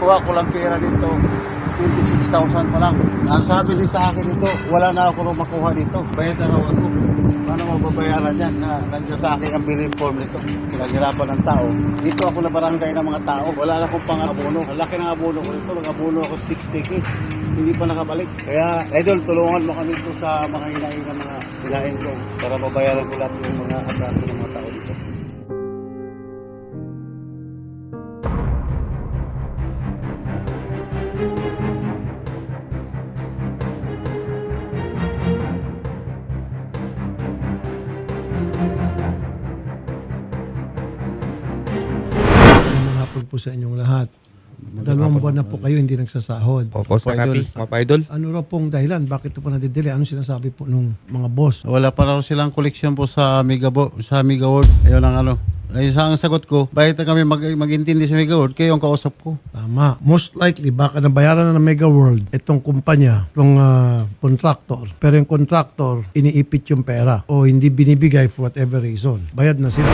nakuha ko lang pera dito, 26,000 pa lang. Ang sabi niya sa akin dito, wala na ako makuha dito. Bayad na raw ako. Paano mababayaran yan? Na, nandiyan sa akin ang billing form nito. Pinaghirapan ng tao. Dito ako na barangay ng mga tao. Wala na akong pang-abono. Ang laki ng abono ko dito. Nag-abono ako 60k. Hindi pa nakabalik. Kaya, idol, tulungan mo kami dito sa mga hinahin ng mga hinahin ko para mabayaran ko lahat yung mga atraso ng mga tao dito. Po sa inyong lahat. Dalawang buwan na po kayo hindi nagsasahod. Opo, Opo, idol. Mga pa-idol. Ano raw pong dahilan? Bakit ito po nadidili? Ano sinasabi po nung mga boss? Wala pa raw silang koleksyon po sa Mega Bo- sa Mega World. Ayun ang ano. Ay sa ang sagot ko, bakit na kami mag mag-intindi sa Mega World? Kayo ang kausap ko. Tama. Most likely, baka nabayaran na ng Mega World itong kumpanya, itong ah, contractor. Pero yung contractor, iniipit yung pera o hindi binibigay for whatever reason. Bayad na sila.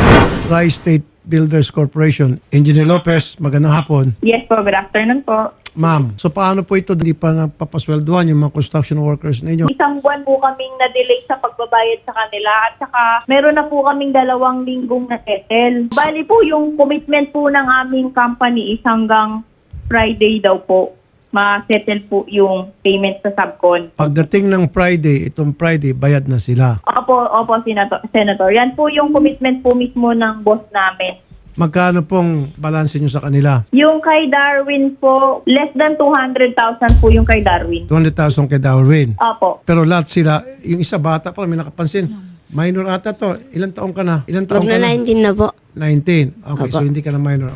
Rise State Builders Corporation. Engineer Lopez, magandang hapon. Yes po, good afternoon po. Ma'am, so paano po ito hindi pa napapasweldohan yung mga construction workers ninyo? Isang buwan po kaming na-delay sa pagbabayad sa kanila at saka meron na po kaming dalawang linggong na-settle. Bali po yung commitment po ng aming company is hanggang Friday daw po ma-settle po yung payment sa subcon. Pagdating ng Friday, itong Friday, bayad na sila. Opo, opo, Senator. Senator. Yan po yung commitment po mismo ng boss namin. Magkano pong balanse nyo sa kanila? Yung kay Darwin po, less than 200,000 po yung kay Darwin. 200,000 kay Darwin. Opo. Pero lahat sila, yung isa bata pa, may nakapansin. Minor ata to. Ilan taong ka na? Ilan taong ka na na? 19 na po. 19. Okay, so hindi ka na minor.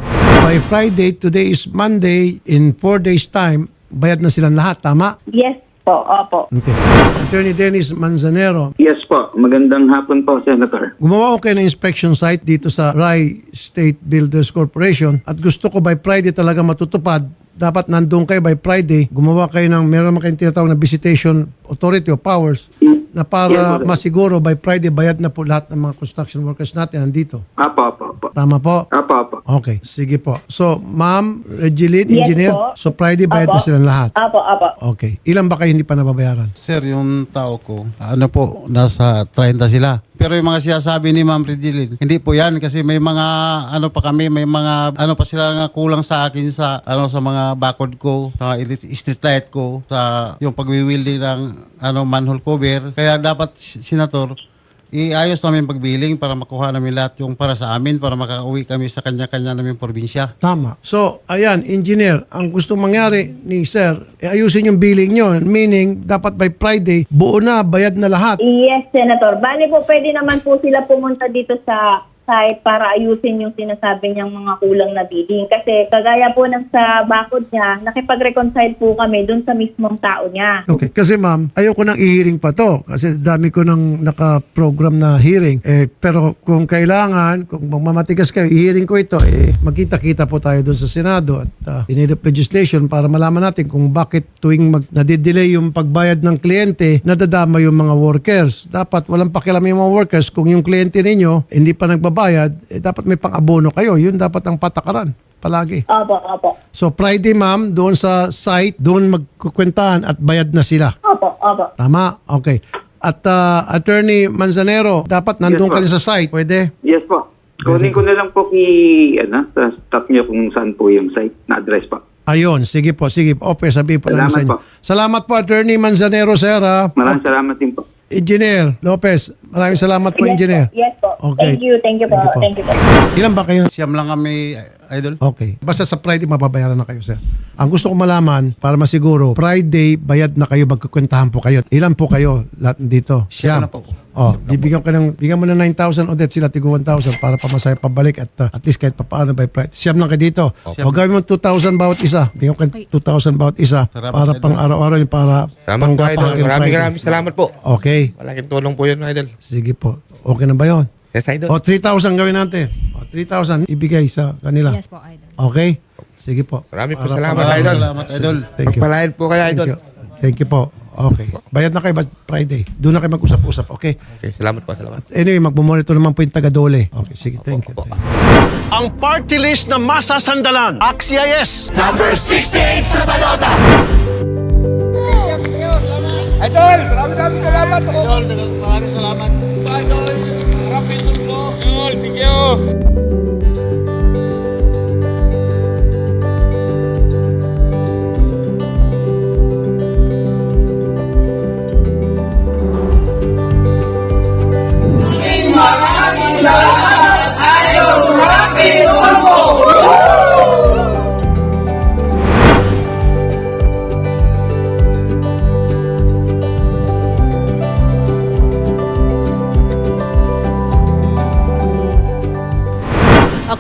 By Friday, today is Monday, in 4 days time, bayad na silang lahat. Tama? Yes po, opo. Okay. Attorney Dennis Manzanero, Yes po. Magandang hapon po, Senator. Gumawa ko kayo ng inspection site dito sa Rai State Builders Corporation at gusto ko by Friday talaga matutupad. Dapat nandun kayo by Friday. Gumawa kayo ng meron naman kayong tinatawag na visitation authority of powers na para Yes, sir. masiguro by Friday bayad na po lahat ng mga construction workers natin nandito. Apo, apo, apo. Tama po? Apo, apo. Okay, sige po. So, Ma'am Regeline, Yes engineer, po. so Friday bayad na silang lahat. Opo, opo. Okay. Ilan ba kayo hindi pa nababayaran? Sir, yung tao ko, ano po, nasa 30 sila. Pero yung mga sinasabi ni Ma'am Regilin, hindi po yan kasi may mga ano pa kami, may mga ano pa sila nga kulang sa akin sa ano sa mga bakod ko, sa elit- street light ko, sa yung pagwiwilding ng ano manhole cover. Kaya dapat senator iayos namin pagbiling para makuha namin lahat yung para sa amin para makauwi kami sa kanya-kanya namin probinsya. Tama. So, ayan, engineer, ang gusto mangyari ni sir, eh, ayusin yung billing nyo. Meaning, dapat by Friday, buo na, bayad na lahat. Yes, Senator. Bali po, pwede naman po sila pumunta dito sa site para ayusin yung sinasabi niyang mga kulang na bidding. Kasi kagaya po ng sa bakod niya, nakipag-reconcile po kami dun sa mismong tao niya. Okay. Kasi ma'am, ayoko nang i-hearing pa to. Kasi dami ko nang naka-program na hearing. Eh, pero kung kailangan, kung mamatigas kayo, i-hearing ko ito, eh, magkita-kita po tayo doon sa Senado at uh, inedit legislation para malaman natin kung bakit tuwing mag, nadidelay yung pagbayad ng kliyente, nadadama yung mga workers. Dapat walang pakialam yung mga workers kung yung kliyente ninyo hindi pa nagbabayad, eh, dapat may pang-abono kayo. Yun dapat ang patakaran palagi. Opo, opo. So Friday ma'am, doon sa site, doon magkukwentahan at bayad na sila. Opo, opo. Tama? Okay. At uh, Attorney Manzanero, dapat nandun Yes, ka rin sa site. Pwede? Yes po. Kunin ko na lang po kay, ano, sa staff niyo kung saan po yung site na address po. Ayun, sige po, sige po. Okay, sabihin po namin Salamat sa inyo. po. Salamat po, Attorney Manzanero, sir. ha? Maraming salamat din po. Engineer Lopez, maraming salamat po, Yes Engineer. po. Yes po. Okay. Thank you, thank you po. Thank you po. Thank you po. Ilan ba kayo? Siyam lang kami, idol. Okay. Basta sa Friday, mababayaran na kayo, sir. Ang gusto ko malaman, para masiguro, Friday, bayad na kayo, magkukwentahan po kayo. Ilan po kayo lahat dito? Siyam na po. Oh, bibigyan ka ng, bigyan mo ng 9,000 Odette sila, tigo 1,000 para pamasaya pabalik at uh, at least kahit papaano by Friday. Siyam lang kayo dito. O gawin mo 2,000 bawat isa. Bigyan kayo 2,000 bawat isa Sarap, para pang araw-araw yung para Salamat po, Idol. Maraming maraming salamat po. Okay. Malaking tulong po yun, Idol. Sige po. Okay na ba yun? Yes, Idol. O 3,000 gawin natin. O 3,000 ibigay sa kanila. Yes po, Idol. Okay? Sige po. Maraming po Para salamat, Idol. Salamat, idol. Thank you. Pagpalain po kayo, Thank Idol. you. Thank you po. Okay. Bayad na kayo ba Friday? Doon na kayo mag-usap-usap. Okay? Okay, salamat po, salamat. Anyway, magmumonitor naman po yung taga-dole. Okay, sige. Thank you. Opo. Thank you. ang party list na masasandalan. Axia yes! Idol, maraming maraming salamat. Idol, maraming salamat. Idol, maraming tulong. Idol, thank you.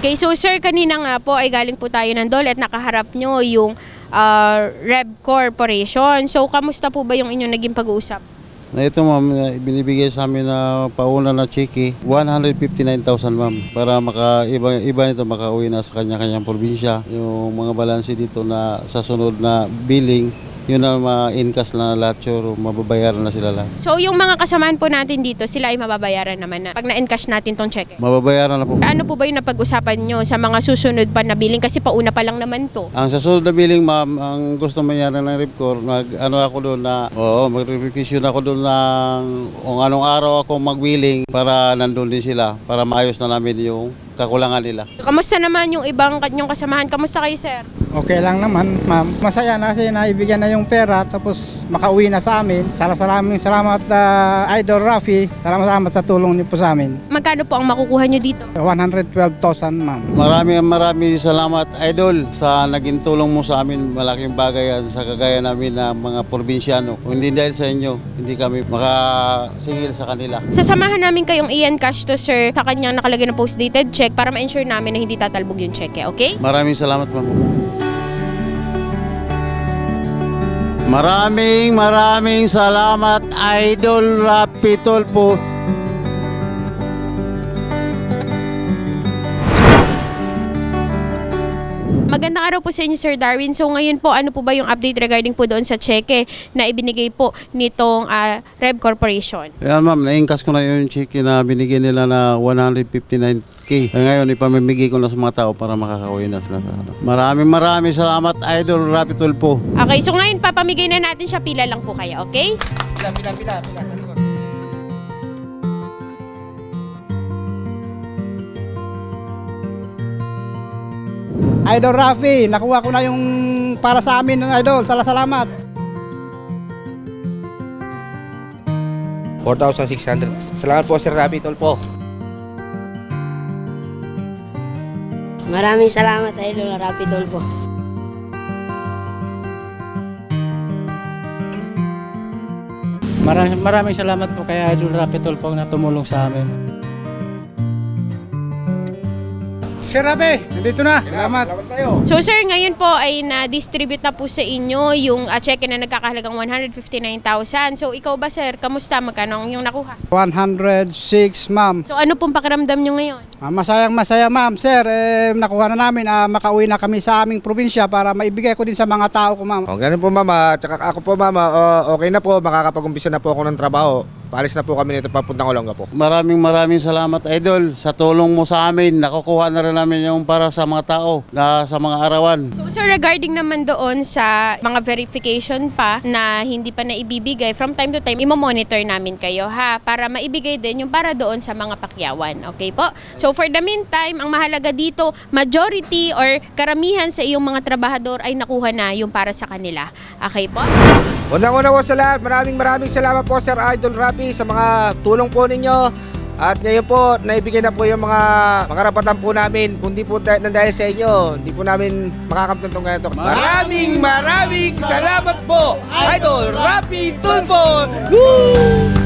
Okay, so sir, kanina nga po ay galing po tayo ng DOL at nakaharap nyo yung ah, Reb Corporation. So, kamusta po ba yung inyong naging pag-uusap? Na ito ma'am, binibigay sa amin na pauna na chiki, 159,000 ma'am. Para maka, iba, iba nito makauwi na sa kanya-kanyang probinsya. Yung mga balanse dito na sa sunod na billing, yun na ma-incas na lahat yun, mababayaran na sila lahat. So, yung mga kasamahan po natin dito, sila ay mababayaran naman na pag na-encash natin tong check. Mababayaran na po. Ano po ba yung napag-usapan nyo sa mga susunod pa na billing? Kasi pauna pa lang naman to. Ang sa sunod na billing, ma'am, ang gusto mangyari ng Ripcor, nag, ano ako doon na, oo, mag-requisition ako doon ng kung anong araw ako mag-billing para nandun din sila, para maayos na namin yung kakulangan nila. Kamusta naman yung ibang yung kasamahan? Kamusta kayo, sir? Okay lang naman, ma'am. Masaya na kasi naibigyan na yung pera tapos makauwi na sa amin. Salamat salamat, salamat uh, Idol Rafi. Salamat salamat sa tulong niyo po sa amin. Magkano po ang makukuha nyo dito? 112,000, ma'am. Maraming maraming salamat, Idol, sa naging tulong mo sa amin. Malaking bagay yan sa kagaya namin na mga probinsyano. Kung hindi dahil sa inyo, hindi kami makasingil sa kanila. Sasamahan namin kayong Ian Cash to, sir, sa kanyang nakalagay na post-dated check para ma-ensure namin na hindi tatalbog yung check, eh, okay? Maraming salamat, ma'am. Maraming maraming salamat, Idol Rapitol po. Magandang araw po sa inyo, Sir Darwin. So ngayon po, ano po ba yung update regarding po doon sa cheque na ibinigay po nitong ah, Reb Corporation? Ayan ma'am, na-incas ko na yung cheque na binigyan nila na 159k. Eh, ngayon, ipamimigay ko na sa mga tao para makakauwi na sila. sa ano. Maraming maraming salamat, Idol Rapitol po. Okay, so ngayon papamigay na natin siya. Pila lang po kayo, okay? Pila, pila, pila, pila. Idol Rafi, nakuha ko na yung para sa amin ng Idol. Sala salamat. 4,600. Salamat po, Sir Rabi Tolpo. Maraming salamat, Idol Rapidol po. Maraming, maraming salamat po kay Idol Rapitol po na tumulong sa amin. Sir Rafi, nandito na. Salamat. Salamat tayo. So sir, ngayon po ay na-distribute na po sa inyo yung ah, cheque na nagkakahalagang 159,000. So ikaw ba sir, kamusta? Magkano ang yung nakuha? 106, ma'am. So ano pong pakiramdam nyo ngayon? Ah, masayang masaya ma'am. Sir, eh, nakuha na namin. Ah, makauwi na kami sa aming probinsya para maibigay ko din sa mga tao ko ma'am. O, ganun po, mama. Tsaka ako po, mama, o, okay na po. Makakapag-umpisa na po ako ng trabaho. Paalis na po kami nito papuntang Olonga po. Maraming maraming salamat, Idol, sa tulong mo sa amin. Nakukuha na rin namin yung para sa mga tao na sa mga arawan. So sir, regarding naman doon sa mga verification pa na hindi pa naibibigay, from time to time, imo-monitor namin kayo ha, para maibigay din yung para doon sa mga pakyawan. Okay po? So for the meantime, ang mahalaga dito, majority or karamihan sa iyong mga trabahador ay nakuha na yung para sa kanila. Okay po? Unang-una po sa lahat, maraming maraming salamat po, Sir Idol Rabi, sa mga tulong po ninyo. At ngayon po, naibigay na po yung mga mga rapatan po namin. Kung di po dahil, dahil sa inyo, hindi po namin makakamtan itong ganito. Maraming maraming salamat po, Idol Rabi Tulpo! Woo!